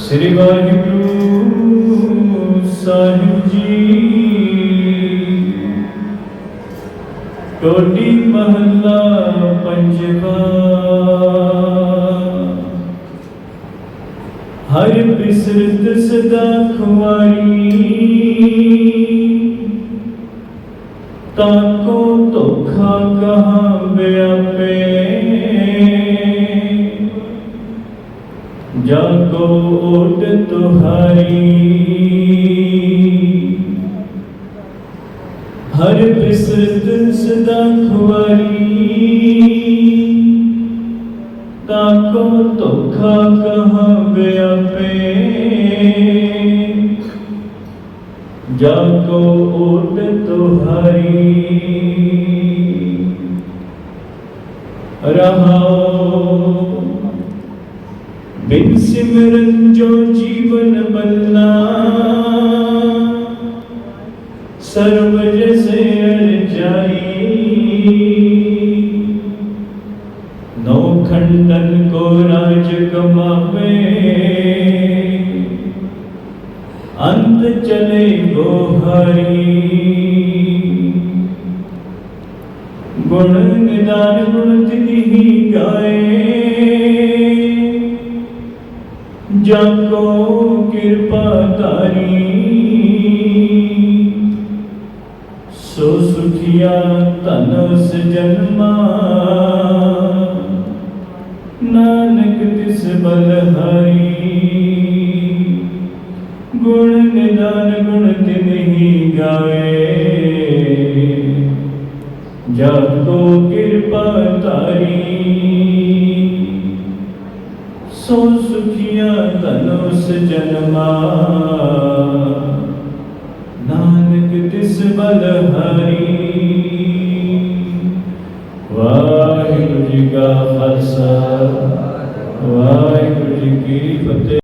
ਸ੍ਰੀ ਵਾਹਿਗੁਰੂ ਸਾਹਿਬ ਜੀ। ਟੋਟੀ ਮਹੱਲਾ ਪੰਜਵਾ। ਹਰ ਬਿਸਰਤ ਸਦਾ ਖੁਆਰੀ। ਤਾਕੋ ਧੋਖਾ ਕਹਾਂ ਵਿਆਪੇ तो ओट तुम्हारी हर बिसरत सदा खुआरी ताको धोखा तो कहाँ गया पे? जाको ओट तो तुम्हारी रहा जो जीवन बनना। सर्व जैसे जाई नौ खंडन को राज कमावे। अंत चले गो हरी। गुण निदान गुण तिथि गाए। ਗਾਏ ਜਨ ਕੋ ਕਿਰਪਾ ਧਾਰੀ ਸੋ ਸੁਖਿਆ ਧਨਸ ਜਨਮਾ। ਨਾਨਕ ਤਿਸ ਬਲ ਬਲਹਾਰੀ ਗੁਣ ਨਿਦਾਨ ਗੁਣ ਤਿਨਹੀ ਗਾਏ। ਜਬ ਕਿਰਪਾ ਤਾਰੀ ਸੋ ਸੁਖੀਆ ਧਨੁਸ ਜਨਮਾ। ਨਾਨਕ ਤਿਸ ਬਲਹਾਰੀ ਵਾਹਿਗੁਰੂ ਜੀ ਕਾ ਖਾਲਸਾ। ਵਾਹਿਗੁਰੂ ਜੀ ਕੀ ਫਤਿਹ।